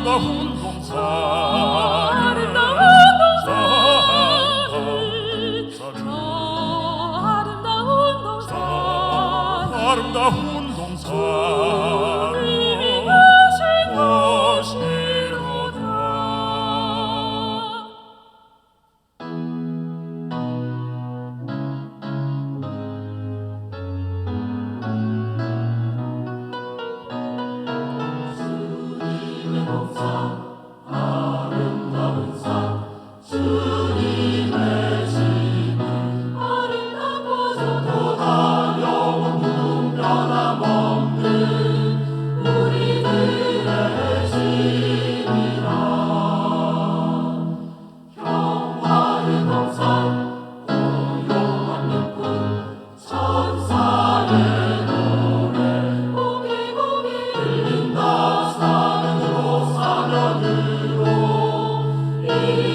아름다운 동산 아름다운 농사를 아름다운 농사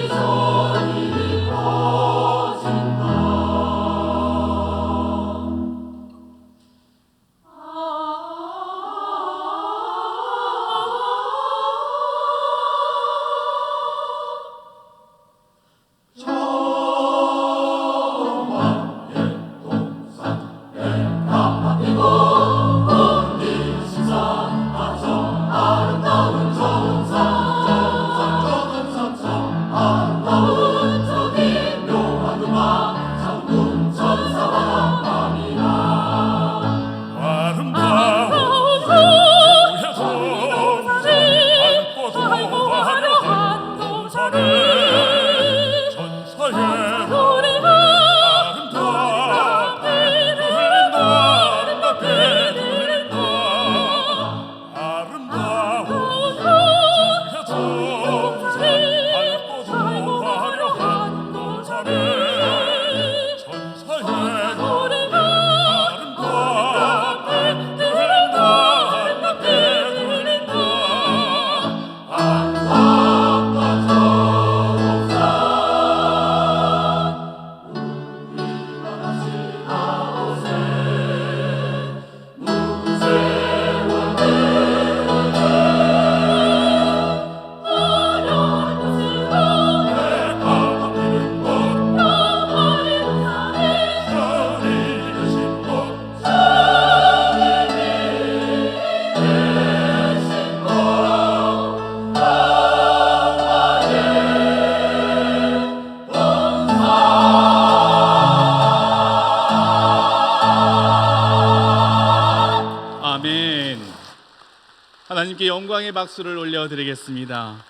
Jesus. 하나님께 영광의 박수를 올려드리겠습니다.